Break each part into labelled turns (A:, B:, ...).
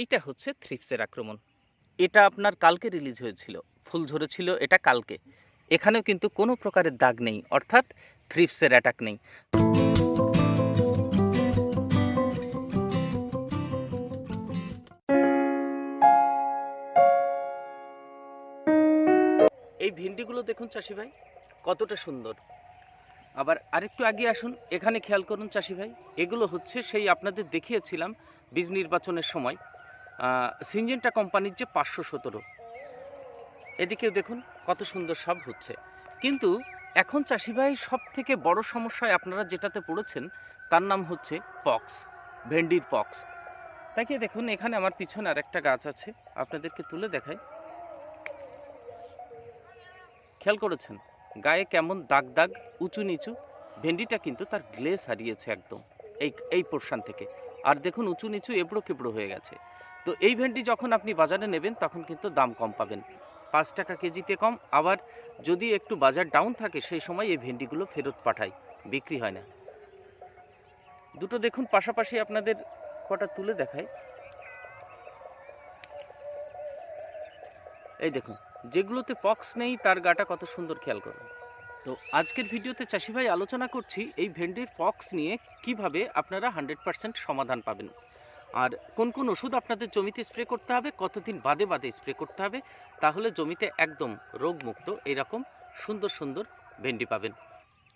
A: এইটা হচ্ছে থ্রিপসের আক্রমণ। এটা আপনার কালকে রিলিজ হয়েছিল, ফুল ঝরেছিল এটা কালকে। এখানেও কিন্তু কোনো প্রকারের দাগ নেই, অর্থাৎ থ্রিপসের অ্যাটাক নেই। এই ভিন্ডিগুলো দেখুন চাষি ভাই, কতটা সুন্দর। আবার আরেকটু আগে আসুন, এখানে খেয়াল করুন চাষি ভাই, এগুলো হচ্ছে সেই আপনাদের দেখিয়েছিলাম, বীজ নির্বাচনের সময়। সিনজেন্টা কোম্পানির যে পাঁচশো সতেরো। এদিকেও দেখুন কত সুন্দর সব হচ্ছে। কিন্তু এখন চাষি ভাই সব থেকে বড় সমস্যায় আপনারা যেটাতে পড়েছেন, তার নাম হচ্ছে পক্স, ভেন্ডির পক্স। তাকে দেখুন, এখানে আমার পিছনে আরেকটা গাছ আছে, আপনাদেরকে তুলে দেখাই। খেয়াল করেছেন? গায়ে কেমন দাগ দাগ, উঁচু নিচু। ভেন্ডিটা কিন্তু তার গ্লেস হারিয়েছে একদম, এই এই পোর্শন থেকে। আর দেখুন, উঁচু নিচু, এবড়ো কেবড়ো হয়ে গেছে। তো এই ভেন্ডি যখন আপনি বাজারে নেবেন, তখন কিন্তু দাম কম পাবেন। পাঁচ টাকা কেজিতে কম। আবার যদি একটু বাজার ডাউন থাকে, সেই সময় এই ভেন্ডিগুলো ফেরত পাঠায় বিক্রি হয় না। দুটো দেখুন, পাশাপাশি আপনাদের কটা তুলে দেখায় এই দেখুন, যেগুলোতে পক্স নেই, তার গাটা কত সুন্দর খেয়াল করুন। তো আজকের ভিডিওতে চাষি ভাই আলোচনা করছি, এই ভেন্ডির পক্স নিয়ে কীভাবে আপনারা হান্ড্রেড সমাধান পাবেন। আর কোন কোন ওষুধ আপনাদের জমিতে স্প্রে করতে হবে, কতদিন বাদে বাদে স্প্রে করতে হবে, তাহলে জমিতে একদম রোগমুক্ত এরকম সুন্দর সুন্দর ভেন্ডি পাবেন।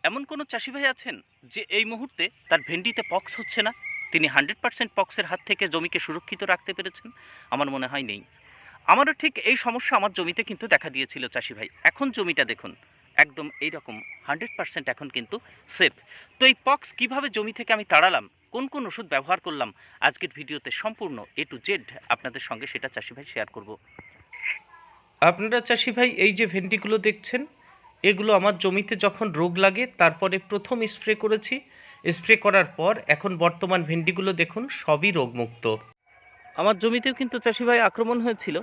A: এমন কোনো চাষি ভাই আছেন যে এই মুহূর্তে তার ভেন্ডিতে পক্স হচ্ছে না? তিনি হান্ড্রেড পার্সেন্ট পক্সের হাত থেকে জমিকে সুরক্ষিত রাখতে পেরেছেন? আমার মনে হয় নেই। আমারও ঠিক এই সমস্যা আমার জমিতে কিন্তু দেখা দিয়েছিল চাষি ভাই। এখন জমিটা দেখুন, একদম এইরকম হান্ড্রেড পার্সেন্ট এখন কিন্তু সেফ তো এই পক্স কীভাবে জমি থেকে আমি তাড়ালাম? কোন কোন ওষুধ ব্যবহার করলাম আজকের ভিডিওতে সম্পূর্ণ এ টু জেড আপনাদের সঙ্গে সেটা চাষি ভাই শেয়ার করব। আপনারা চাষি ভাই এই যে ভেন্ডিগুলো দেখছেন এগুলো আমার জমিতে যখন রোগ লাগে তারপরে প্রথম স্প্রে করেছি। স্প্রে করার পর এখন বর্তমান ভেন্ডিগুলো দেখুন সবই রোগমুক্ত। আমার জমিতেও কিন্তু চাষি ভাই আক্রমণ হয়েছিল।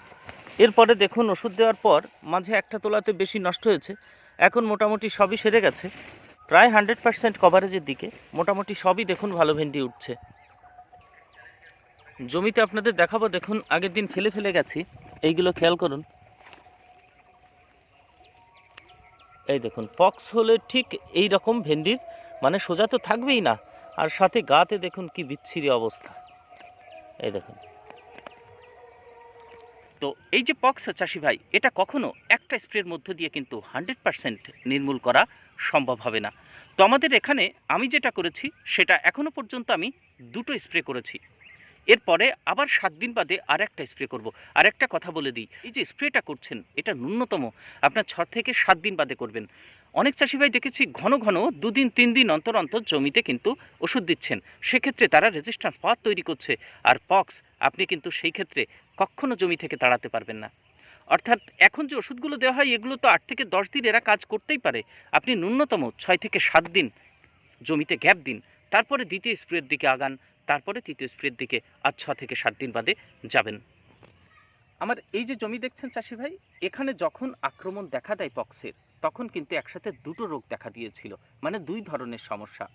A: এরপরে দেখুন ওষুধ দেওয়ার পর মাঝে একটা তোলাতে বেশি নষ্ট হয়েছে। এখন মোটামুটি সবই সেরে গেছে। প্রায় হান্ড্রেড পার্সেন্ট কভারেজের দিকে মোটামুটি সবই দেখুন ভালো ভেন্ডি উঠছে। জমিতে আপনাদের দেখাবো, দেখুন, আগের দিন ফেলে ফেলে গেছি। এইগুলো খেয়াল করুন। এই দেখুন পক্স হলে ঠিক এই রকম ভেন্ডির মানে সোজা তো থাকবেই না। আর সাথে গাতে দেখুন কি বিচ্ছিরি অবস্থা। এই দেখুন। তো এই যে পক্স চাষি ভাই, এটা কখনো একটা স্প্রের মধ্য দিয়ে কিন্তু হান্ড্রেড পার্সেন্ট নির্মূল করা সম্ভব হবে না। তো আমাদের এখানে আমি যেটা করেছি, সেটা এখনও পর্যন্ত আমি দুটো স্প্রে করেছি। এরপরে আবার সাত দিন বাদে আর একটা স্প্রে করব। আর একটা কথা বলে দিই, এই যে স্প্রেটা করছেন, এটা ন্যূনতম, আপনার ছ থেকে সাত দিন বাদে করবেন। অনেক চাষি ভাই দেখেছি ঘন ঘন দুদিন, তিন দিন অন্তর অন্তর জমিতে কিন্তু ওষুধ দিচ্ছেন। সেক্ষেত্রে তারা রেজিস্ট্যান্স পাওয়ার তৈরি করছে। আর পক্স আপনি কিন্তু সেই ক্ষেত্রে কখনো জমি থেকে তাড়াতে পারবেন না। অর্থাৎ এখন যে ওষুধগুলো দেওয়া হয়, এগুলো তো আট থেকে দশ দিন এরা কাজ করতেই পারে। আপনি ন্যূনতম ছয় থেকে সাত দিন জমিতে গ্যাপ দিন, তারপরে দ্বিতীয় স্প্রের দিকে আগান, তারপরে তৃতীয় স্প্রের দিকে আর ছ থেকে সাত দিন বাদে যাবেন। আমার এই যে জমি দেখছেন চাষি ভাই, এখানে যখন আক্রমণ দেখা দেয় পক্সের, তখন কিন্তু একসাথে দুটো রোগ দেখা দিয়েছিল মানে দুই ধরনের সমস্যা।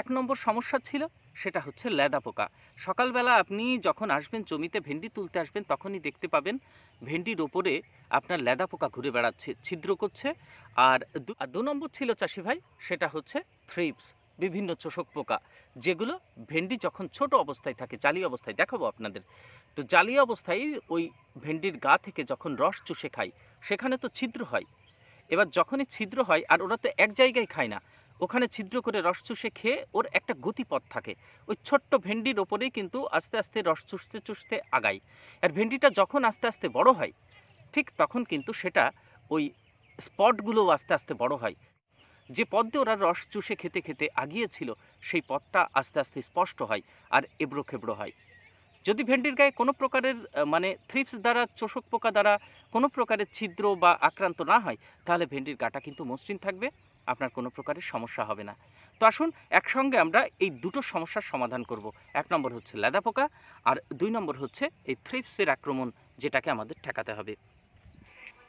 A: এক নম্বর সমস্যা ছিল সেটা হচ্ছে লেদা পোকা। সকালবেলা আপনি যখন আসবেন, জমিতে ভেন্ডি তুলতে আসবেন, তখনই দেখতে পাবেন ভেন্ডির ওপরে আপনার লেদা পোকা ঘুরে বেড়াচ্ছে, ছিদ্র করছে। আর দু- নম্বর ছিল চাষি ভাই, সেটা হচ্ছে থ্রিপস, বিভিন্ন চোষক পোকা, যেগুলো ভেন্ডি যখন ছোট অবস্থায় থাকে, জালি অবস্থায়, দেখাবো আপনাদের। তো জালি অবস্থায় ওই ভেন্ডির গা থেকে যখন রস চুষে খায়, সেখানে তো ছিদ্র হয়। এবার যখনই ছিদ্র হয়, আর ওরা তো এক জায়গায় খায় না ওখানে ছিদ্র করে রস চুষে খেয়ে ওর একটা গতিপথ থাকে। ওই ছোট্ট ভেন্ডির ওপরেই কিন্তু আস্তে আস্তে রস চুষতে চুষতে আগায়। আর ভেন্ডিটা যখন আস্তে আস্তে বড় হয়, ঠিক তখন কিন্তু সেটা ওই স্পটগুলোও আস্তে আস্তে বড় হয়। যে পথ দিয়ে ওরা রস চুষে খেতে খেতে আগিয়েছিল, সেই পথটা আস্তে আস্তে স্পষ্ট হয় আর এবড়ো খেবড়ো হয়। যদি ভেন্ডির গায়ে কোনো প্রকারের মানে থ্রিপস দ্বারা, চোষক পোকা দ্বারা কোনো প্রকারের ছিদ্র বা আক্রান্ত না হয়, তাহলে ভেন্ডির গাটা কিন্তু মসৃণ থাকবে। আপনার কোনো প্রকারের সমস্যা হবে না। তো আসুন একসঙ্গে আমরা এই দুটো সমস্যার সমাধান করব। এক নম্বর হচ্ছে লেদা পোকা আর দুই নম্বর হচ্ছে এই থ্রিপসের আক্রমণ যেটাকে আমাদের ঠেকাতে হবে।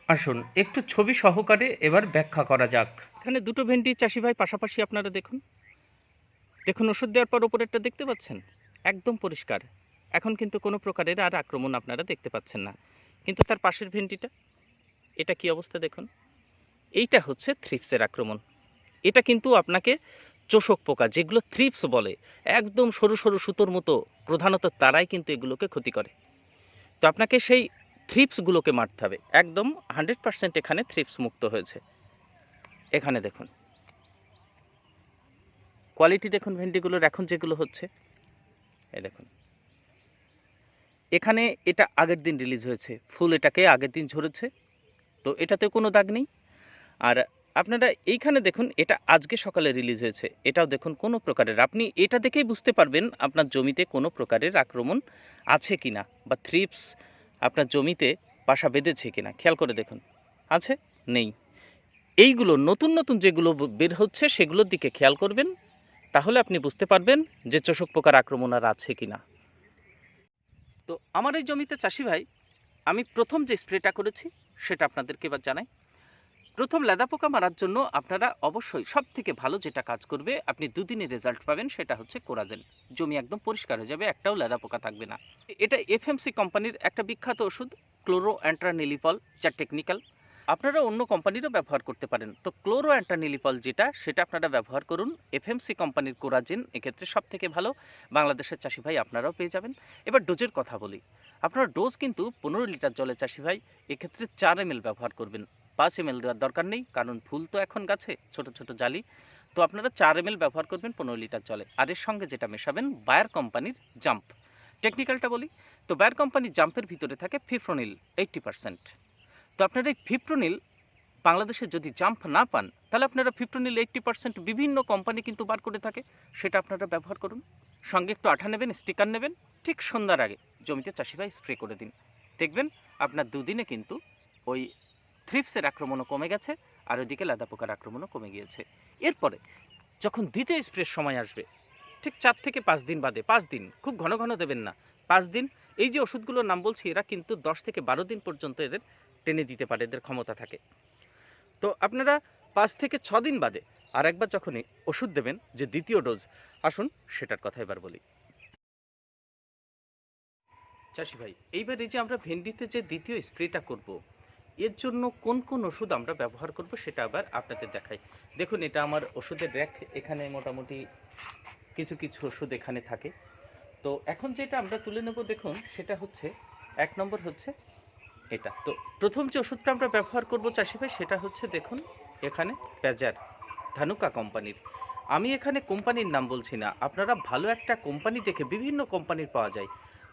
A: আসুন একটু ছবি সহকারে এবার ব্যাখ্যা করা যাক। এখানে দুটো ভেন্ডি চাষি ভাই পাশাপাশি আপনারা দেখুন। দেখুন ওষুধ দেওয়ার পর ওপরেরটা দেখতে পাচ্ছেন? একদম পরিষ্কার। এখন কিন্তু কোনো প্রকারের আর আক্রমণ আপনারা দেখতে পাচ্ছেন না। কিন্তু তার পাশের ভেন্ডিটা এটা কি অবস্থা দেখুন? এইটা হচ্ছে থ্রিপসের আক্রমণ। এটা কিন্তু আপনাকে চোষক পোকা, যেগুলো থ্রিপস বলে, একদম সরু সরু সুতোর মতো, প্রধানত তারাই কিন্তু এগুলোকে ক্ষতি করে। তো আপনাকে সেই থ্রিপসগুলোকে মারতে হবে। একদম হান্ড্রেড পার্সেন্ট এখানে থ্রিপস মুক্ত হয়েছে। এখানে দেখুন। কোয়ালিটি দেখুন ভেন্ডিগুলোর, এখন যেগুলো হচ্ছে। এই দেখুন। এখানে এটা আগের দিন রিলিজ হয়েছে। ফুল এটাকে আগের দিন ঝরেছে। তো এটাতে কোনো দাগ নেই। আর আপনারা এইখানে দেখুন, এটা আজকে সকালে রিলিজ হয়েছে। এটাও দেখুন কোনো প্রকারের, আপনি এটা দেখেই বুঝতে পারবেন আপনার জমিতে কোনো প্রকারের আক্রমণ আছে কিনা বা থ্রিপস আপনার জমিতে বাসা বেঁধেছে কি না খেয়াল করে দেখুন, আছে? নেই। এইগুলো নতুন নতুন যেগুলো বের হচ্ছে সেগুলোর দিকে খেয়াল করবেন, তাহলে আপনি বুঝতে পারবেন যে চোষক পোকার আক্রমণ আর আছে কি না তো আমার এই জমিতে চাষি ভাই, আমি প্রথম যে স্প্রেটা করেছি সেটা আপনাদেরকে এবার জানাই। প্রথম লেদা পোকা মারার জন্য আপনারা অবশ্যই সব থেকে ভালো যেটা কাজ করবে, আপনি দুদিনে রেজাল্ট পাবেন, সেটা হচ্ছে কোরাজেন। জমি একদম পরিষ্কার হয়ে যাবে, একটাও লেদা পোকা থাকবে না। এটা এফএমসি কোম্পানির একটা বিখ্যাত ওষুধ ক্লোরো অ্যান্ট্রানিলিপল যা টেকনিক্যাল আপনারা অন্য কোম্পানিরও ব্যবহার করতে পারেন। তো ক্লোরো অ্যান্ট্রানিলিপল যেটা, সেটা আপনারা ব্যবহার করুন। এফএমসি কোম্পানির কোরাজেন, এক্ষেত্রে সব থেকে ভালো। বাংলাদেশের চাষি ভাই আপনারাও পেয়ে যাবেন। এবার ডোজের কথা বলি। আপনার ডোজ কিন্তু পনেরো লিটার জলে চাষি ভাই, এক্ষেত্রে চার এম ব্যবহার করবেন। পাঁচ এম দেওয়ার দরকার নেই, কারণ ফুল তো এখন গাছে, ছোট ছোট জালি। তো আপনারা চার এম ব্যবহার করবেন পনেরো লিটার জলে। আর এর সঙ্গে যেটা মেশাবেন বায়ার কোম্পানির জাম্প টেকনিক্যালটা বলি, তো বায়ার কোম্পানির জাম্পের ভিতরে থাকে ফিফ্রোনিল এইট্টি পার্সেন্ট তো আপনারা এই ফিফ্রোনিল বাংলাদেশে যদি জাম্প না পান, তাহলে আপনারা ফিফ্রোনিল এইট্টি পার্সেন্ট বিভিন্ন কোম্পানি কিন্তু বার করে থাকে, সেটা আপনারা ব্যবহার করুন। সঙ্গে একটু আঠা নেবেন স্টিকার নেবেন, ঠিক সন্ধ্যার আগে জমিতে চাষি ভাই স্প্রে করে দিন। দেখবেন আপনার দুদিনে কিন্তু ওই থ্রিপসের আক্রমণও কমে গেছে, আর ওইদিকে লাদা পোকার আক্রমণও কমে গিয়েছে। এরপরে, যখন দ্বিতীয় স্প্রের সময় আসবে, ঠিক চার থেকে পাঁচ দিন বাদে, পাঁচ দিন, খুব ঘন ঘন দেবেন না, পাঁচ দিন, এই যে ওষুধগুলোর নাম বলছি, এরা কিন্তু দশ থেকে বারো দিন পর্যন্ত এদের টেনে দিতে পারে, এদের ক্ষমতা থাকে। তো আপনারা পাঁচ থেকে ছ দিন বাদে আর একবার যখনই ওষুধ দেবেন, যে দ্বিতীয় ডোজ আসুন সেটার কথা এবার বলি। চাষি ভাই, এইবার এই যে আমরা ভেন্ডিতে যে দ্বিতীয় স্প্রেটা করব এর জন্য কোন কোন ওষুধ আমরা ব্যবহার করব সেটা আবার আপনাদের দেখাই। দেখুন, এটা আমার ওষুধের র্যাক। এখানে মোটামুটি কিছু কিছু ওষুধ এখানে থাকে। তো এখন যেটা আমরা তুলে নেব, দেখুন, সেটা হচ্ছে, এক নম্বর হচ্ছে এটা। তো প্রথম যে ওষুধটা আমরা ব্যবহার করব চাষি ভাই, সেটা হচ্ছে, দেখুন, এখানে প্যাজার, ধানুকা কোম্পানির। আমি এখানে কোম্পানির নাম বলছি না। আপনারা ভালো একটা কোম্পানি দেখে বিভিন্ন কোম্পানির পাওয়া যায়।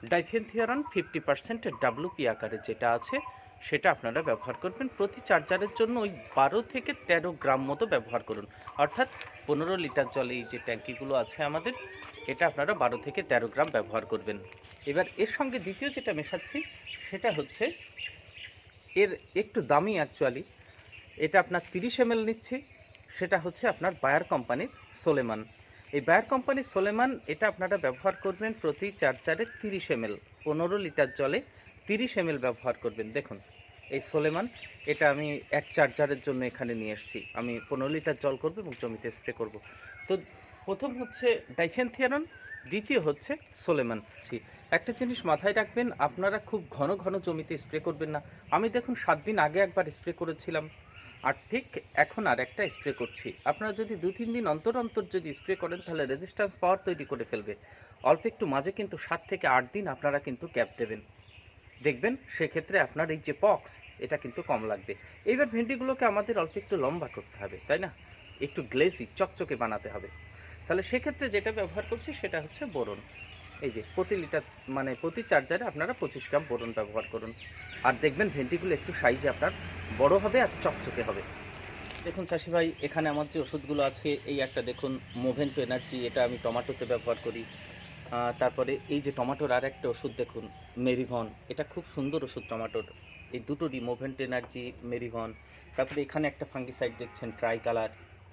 A: ডাইফেনথিয়ারন ফিফটি পার্সেন্ট ডাব্লুপি আকারে যেটা আছে সেটা আপনারা ব্যবহার করবেন। প্রতি চার্জারের জন্য ওই বারো থেকে তেরো গ্রাম মতো ব্যবহার করুন। অর্থাৎ পনেরো লিটার জলে এই যে ট্যাঙ্কিগুলো আছে আমাদের, এটা আপনারা বারো থেকে তেরো গ্রাম ব্যবহার করবেন। এবার এর সঙ্গে দ্বিতীয় যেটা মেশাচ্ছি, সেটা হচ্ছে এর একটু দামি অ্যাকচুয়ালি এটা আপনার তিরিশ এম নিচ্ছি, সেটা হচ্ছে আপনার বায়ার কোম্পানির সোলেমান। এই বায়ার কোম্পানির সোলেমান, এটা আপনারা ব্যবহার করবেন প্রতি চার্জারে তিরিশ এম এল পনেরো লিটার জলে তিরিশ এম ব্যবহার করবেন। দেখুন এই সোলেমান, এটা আমি এক চার্জারের জন্য এখানে নিয়ে এসেছি। আমি পনেরো লিটার জল করব এবং জমিতে স্প্রে করব। তো প্রথম হচ্ছে ডাইফেনথিয়ারন, দ্বিতীয় হচ্ছে সোলেমান। একটা জিনিস মাথায় রাখবেন, আপনারা খুব ঘন ঘন জমিতে স্প্রে করবেন না। আমি দেখুন সাত দিন আগে একবার স্প্রে করেছিলাম, আর ঠিক এখন আর একটা স্প্রে করছি। আপনারা যদি দু তিন দিন অন্তর অন্তর যদি স্প্রে করেন, তাহলে রেজিস্ট্যান্স পাওয়ার তৈরি করে ফেলবে। অল্প একটু মাঝে কিন্তু সাত থেকে আট দিন আপনারা কিন্তু ক্যাপ দেবেন। দেখবেন সেক্ষেত্রে আপনার এই যে পক্স এটা কিন্তু কম লাগবে। এইবার ভেন্ডিগুলোকে আমাদের অল্প একটু লম্বা করতে হবে, তাই না? একটু গ্লেসি চকচকে বানাতে হবে। তাহলে সেক্ষেত্রে যেটা ব্যবহার করছি সেটা হচ্ছে বোরন। এই যে প্রতি লিটার মানে প্রতি চার্জারে আপনারা পঁচিশ গ্রাম বোরন ব্যবহার করুন। আর দেখবেন ভেন্ডিগুলো একটু সাইজে আপনার বড় হবে আর চকচকে হবে। দেখুন চাষি ভাই, এখানে আমার যে ওষুধগুলো আছে, এই একটা দেখুন মোভেন্টো এনার্জি এটা আমি টমাটোতে ব্যবহার করি। তারপরে এই যে টমাটোর আর একটা ওষুধ দেখুন মেরিভন এটা খুব সুন্দর ওষুধ টমাটোর। এই দুটোরই মোভেন্ট এনার্জি মেরিভন তারপরে এখানে একটা ফাঙ্গিসাইড দেখছেন ট্রাই কালার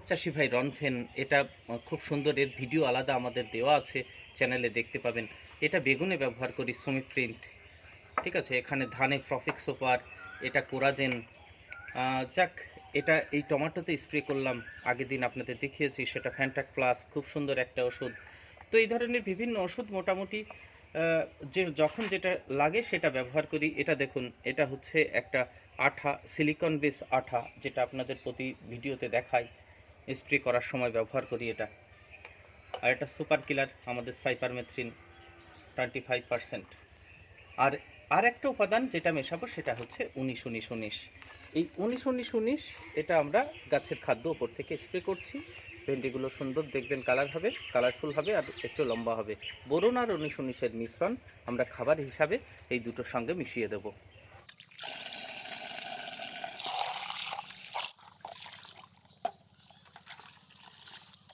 A: চাষি ভাই রনফেন এটা খুব সুন্দর। এর ভিডিও আলাদা আমাদের দেওয়া আছে চ্যানেলে দেখতে পাবেন। এটা বেগুনে ব্যবহার করি সমিত প্রিন্ট ঠিক আছে, এখানে ধানে প্রফিক সোপার এটা কোরাজেন যাক, এটা এই টমেটোতে স্প্রে করলাম। আগের দিন আপনাদের দেখিয়েছি, সেটা ফ্যান্টাক প্লাস খুব সুন্দর একটা ওষুধ। তো এই ধরনের বিভিন্ন ওষুধ মোটামুটি যে যখন যেটা লাগে সেটা ব্যবহার করি। এটা দেখুন, এটা হচ্ছে একটা আঠা সিলিকন বেস আঠা, যেটা আপনাদের প্রতি ভিডিওতে দেখাই। স্প্রে করার সময় ব্যবহার করি এটা। আর এটা সুপার কিলার আমাদের সাইপারমেথ্রিন টোয়েন্টি ফাইভ পার্সেন্ট আর আর একটা উপাদান যেটা মেশাবো সেটা হচ্ছে উনিশ উনিশ উনিশ। এই উনিশ উনিশ উনিশ এটা আমরা গাছের খাদ্য ওপর থেকে স্প্রে করছি। ভেন্ডিগুলো সুন্দর, দেখবেন কালার হবে কালারফুল হবে আর একটু লম্বা হবে। বোরন আর উনিশ উনিশের মিশ্রণ আমরা খাবার হিসাবে এই দুটোর সঙ্গে মিশিয়ে দেব।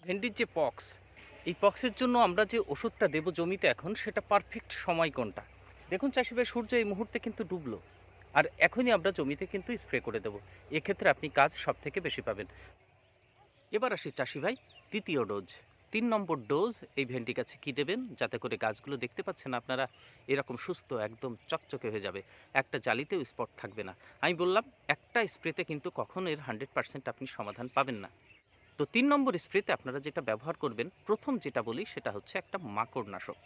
A: ভেন্ডির যে পক্স, এই পক্সের জন্য আমরা যে ওষুধটা দেবো জমিতে এখন, সেটা পারফেক্ট সময় কোনটা? দেখুন চাষি ভাই সূর্য এই মুহূর্তে কিন্তু ডুবলো। আর এখনই আমরা জমিতে কিন্তু স্প্রে করে দেবো। এক্ষেত্রে আপনি কাজ সব থেকে বেশি পাবেন। এবার আসি চাষি ভাই, তৃতীয় ডোজ। তিন নম্বর ডোজ, এই ভেন্ডি গাছে কী দেবেন? যাতে করে গাছগুলো দেখতে পাচ্ছেন আপনারা, এরকম সুস্থ, একদম চকচকে হয়ে যাবে। একটা জালিতেও স্পট থাকবে না। আমি বললাম, একটা স্প্রেতে কিন্তু কখনো এর হান্ড্রেড পার্সেন্ট আপনি সমাধান পাবেন না। তো তিন নম্বর স্প্রেতে আপনারা যেটা ব্যবহার করবেন, প্রথম যেটা বলি, সেটা হচ্ছে একটা মাকড়নাশক।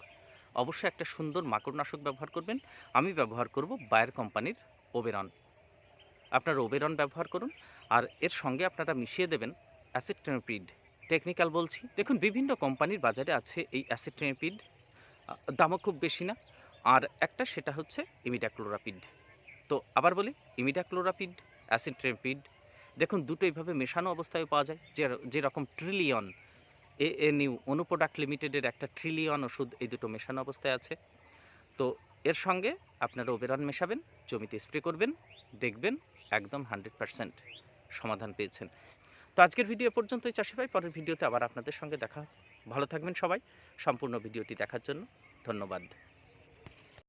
A: অবশ্যই একটা সুন্দর মাকড়নাশক ব্যবহার করবেন। আমি ব্যবহার করব বায়ার কোম্পানির ওবেরন। আপনারা ওবেরন ব্যবহার করুন, আর এর সঙ্গে আপনারা মিশিয়ে দেবেন অ্যাসিট্রেনোপিড টেকনিক্যাল বলছি। দেখুন, বিভিন্ন কোম্পানির বাজারে আছে এই অ্যাসিট্রেনোপিড দামও খুব বেশি না। আর একটা সেটা হচ্ছে ইমিডাক্লোরাপিড। তো আবার বলি, ইমিডাক্লোরাপিড অ্যাসিট্রেনোপিড দেখুন, দুটো এইভাবে মেশানো অবস্থায় পাওয়া যায়। যে, যেরকম ট্রিলিয়ন, এ এন ইউ, অনুপ্রোডাক্ট লিমিটেডের একটা ট্রিলিয়ন ওষুধ এই দুটো মেশানো অবস্থায় আছে। তো এর সঙ্গে আপনারা ওবেরন মেশাবেন, জমিতে স্প্রে করবেন, দেখবেন, একদম হান্ড্রেড পারসেন্ট সমাধান পেয়েছেন। তো আজকের ভিডিও পর্যন্তই, চাষি ভাই। পরের ভিডিওতে আবার আপনাদের সঙ্গে দেখা। ভালো থাকবেন সবাই। সম্পূর্ণ ভিডিওটি দেখার জন্য ধন্যবাদ।